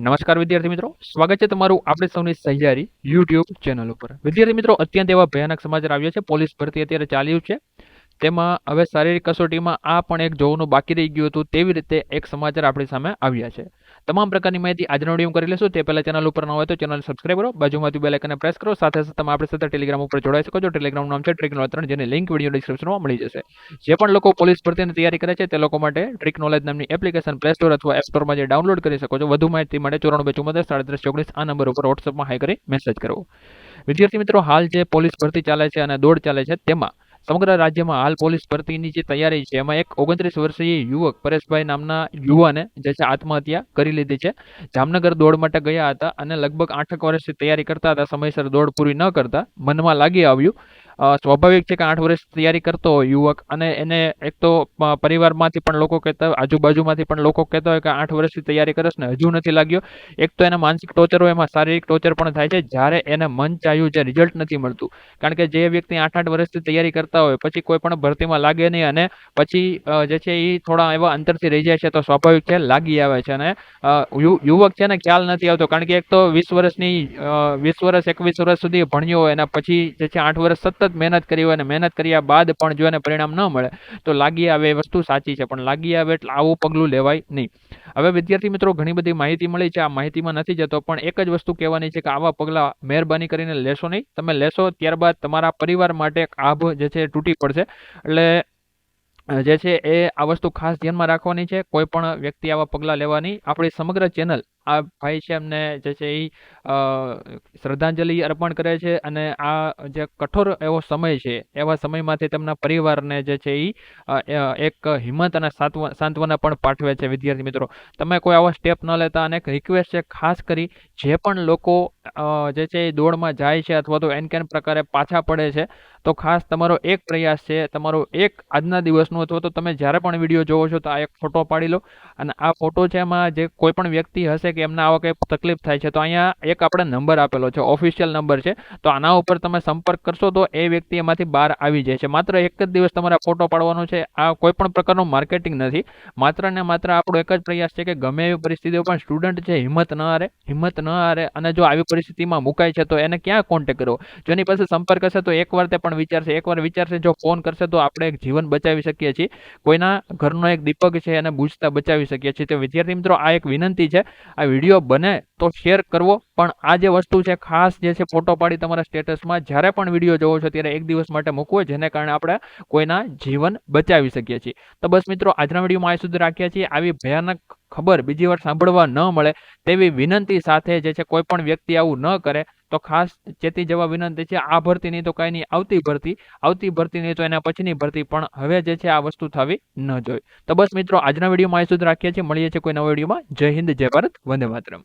નમસ્કાર વિદ્યાર્થી મિત્રો. સ્વાગત છે તમારું આપણે સૌની સહિયારી યુટ્યુબ ચેનલ ઉપર. વિદ્યાર્થી મિત્રો, અત્યંત એવા ભયાનક સમાચાર આવ્યા છે. પોલીસ ભરતી અત્યારે ચાલ્યું છે. તેમાં હવે શારીરિક કસોટીમાં આ પણ એક જોવાનું બાકી રહી ગયું હતું તેવી રીતે એક સમાચાર આપણી સામે આવ્યા છે. તમામ પ્રકારની માહિતી આજનો વીડિયો કરી લેશું. તે પહેલાં ચેનલ ઉપર ન હોય તો ચેનલ સબસ્ક્રાઈબ કરો. બાજુમાંથી બેલ આઇકનને પ્રેસ કરો. સાથે સાથે તમે આપણી સાથે ટેલિગ્રામ ઉપર જોડાઈ શકો છો. ટેલિગ્રામનું નામ છે ટ્રિક નોલેજ ત્રણ, જેની લિંક વીડિયો ડિસ્ક્રિપ્શનમાં મળી જશે. જે પણ લોકો પોલીસ ભરતીની તૈયારી કરે છે, તે લોકો માટે ટ્રિક નોલેજ નામની એપ્લિકેશન પ્લે સ્ટોર અથવા એપ સ્ટોરમાં જે ડાઉનલોડ કરી શકો છો, વધુ માહિતી માટે ચોરાણું બે ચુમ્મોતેર સાડત્રીસ ચોગણીસ આ નંબર ઉપર વોટ્સઅપમાં હાઈ કરી મેસેજ કરો. વિદ્યાર્થી મિત્રો, હાલ જે પોલીસ ભરતી ચાલે છે અને દોડ ચાલે છે, તેમાં સમગ્ર રાજ્યમાં હાલ પોલીસ ભરતીની જે તૈયારી છે, એમાં એક ઓગણત્રીસ વર્ષીય યુવક પરેશભાઈ નામના યુવાને જે છે, આત્મહત્યા કરી લીધી છે. જામનગર દોડ માટે ગયા હતા અને લગભગ આઠક વર્ષથી તૈયારી કરતા હતા, સમયસર દોડ પૂરી ન કરતા મનમાં લાગી આવ્યું. સ્વાભાવિક છે કે આઠ વર્ષ તૈયારી કરતો હોય યુવક અને એને એક તો પરિવારમાંથી પણ લોકો કહેતા હોય, આજુબાજુમાંથી પણ લોકો કહેતા હોય કે આઠ વર્ષથી તૈયારી કરસ ને હજુ નથી લાગ્યો. એક તો એના માનસિક ટોર્ચર હોય, એમાં શારીરિક ટોર્ચર પણ થાય છે, જ્યારે એને મન ચાહ્યું જે રિઝલ્ટ નથી મળતું. કારણ કે જે વ્યક્તિ આઠ આઠ વર્ષથી તૈયારી કરતા હોય, પછી કોઈ પણ ભરતીમાં લાગે નહીં અને પછી જે છે એ થોડા એવા અંતરથી રહી જાય છે, તો સ્વાભાવિક છે, લાગી આવે છે અને યુવક છે ને ખ્યાલ નથી આવતો. કારણ કે એક તો વીસ વર્ષની વીસ વર્ષ, એકવીસ વર્ષ સુધી ભણ્યો હોય એના પછી જે છે આઠ વર્ષ સતત મહેનત કરી હોય અને મહેનત કર્યા બાદ પણ જો એને પરિણામ ન મળે, તો લાગી આવે એ વસ્તુ સાચી છે, પણ લાગી આવે એટલે આવું પગલું લેવાય નહીં. હવે વિદ્યાર્થી મિત્રો ઘણી બધી માહિતી મળી છે, આ માહિતીમાં નથી જતો, પણ એક જ વસ્તુ કહેવાની છે કે આવા પગલાં મહેરબાની કરીને લેશો નહીં. તમે લેશો ત્યારબાદ તમારા પરિવાર માટે આભ જે છે તૂટી પડશે. એટલે જે છે એ આ વસ્તુ ખાસ ધ્યાનમાં રાખવાની છે, કોઈ પણ વ્યક્તિ આવા પગલાં લેવાની આપણી સમગ્ર ચેનલ આ ભાઈ છે એમને જે છે એ શ્રદ્ધાંજલિ અર્પણ કરે છે અને આ જે કઠોર એવો સમય છે, એવા સમયમાંથી તેમના પરિવારને જે છે એ, એક હિંમત અને સાંત્વ- સાંત્વના પણ પાઠવે છે વિદ્યાર્થી મિત્રો. તમે કોઈ આવા સ્ટેપ ન લેતા અને રિક્વેસ્ટ છે ખાસ કરી, જે પણ લોકો જે છે એ દોડમાં જાય છે અથવા તો એન કેન પ્રકારે પાછા પડે છે, તો ખાસ તમારો એક પ્રયાસ છે, તમારો એક આજના દિવસનો અથવા તો તમે જ્યારે પણ વીડિયો જોવો છો તો આ એક ફોટો પાડી લો. અને આ ફોટો છે એમાં જે કોઈ પણ વ્યક્તિ હશે કે એમને આવા કંઈ તકલીફ થાય છે, તો અહીંયા એક આપણે નંબર આપેલો છે ઓફિશિયલ નંબર છે. તો આના ઉપર તમે સંપર્ક કરશો તો એ વ્યક્તિ એમાંથી બહાર આવી જાય છે. માત્ર એક જ દિવસ તમારે ફોટો પાડવાનો છે. આ કોઈ પણ પ્રકારનું માર્કેટિંગ નથી. માત્ર ને માત્ર આપણો એક જ પ્રયાસ છે કે ગમે એવી પરિસ્થિતિઓ પણ સ્ટુડન્ટ છે, હિંમત ન હારે, હિંમત ન હારે અને જો આવી પરિસ્થિતિમાં મુકાય છે તો એને ક્યાં કોન્ટેક્ટ કરવો? જો એની પાસે સંપર્ક હશે તો એકવાર તે પણ વિચારશે. એકવાર વિચારશે, જો ફોન કરશે તો આપણે એક જીવન બચાવી શકીએ છીએ. કોઈના ઘરનો એક દીપક છે એને બુજતા બચાવી શકીએ છીએ. તો વિદ્યાર્થી મિત્રો, આ એક વિનંતી છે. આ વીડિયો બને તો શેર કરવો. પણ આ જે વસ્તુ છે, ખાસ જે છે ફોટો પાડી તમારા સ્ટેટસમાં જ્યારે પણ વીડિયો જોવો છો, ત્યારે એક દિવસ માટે મૂકવો, જેને કારણે આપણે કોઈના જીવન બચાવી શકીએ છીએ. તો બસ મિત્રો, આજના વિડીયોમાં આ સુધી રાખ્યા છીએ. આવી ભયાનક ખબર બીજી વાર સાંભળવા ન મળે, તેવી વિનંતી સાથે જે છે, કોઈ પણ વ્યક્તિ આવું ન કરે તો ખાસ ચેતી જવા વિનંતી છે, આ ભરતી નહીં તો કાંઈ નહીં, આવતી ભરતી આવતી ભરતી નહીં તો એના પછીની ભરતી, પણ હવે જે છે આ વસ્તુ થવી ન જોઈએ. તો બસ મિત્રો, આજના વિડીયોમાં એ સુધી રાખીએ છીએ. મળીએ છીએ કોઈ નવા વિડીયોમાં. જય હિન્દ, જય ભારત, વંદે માતરમ.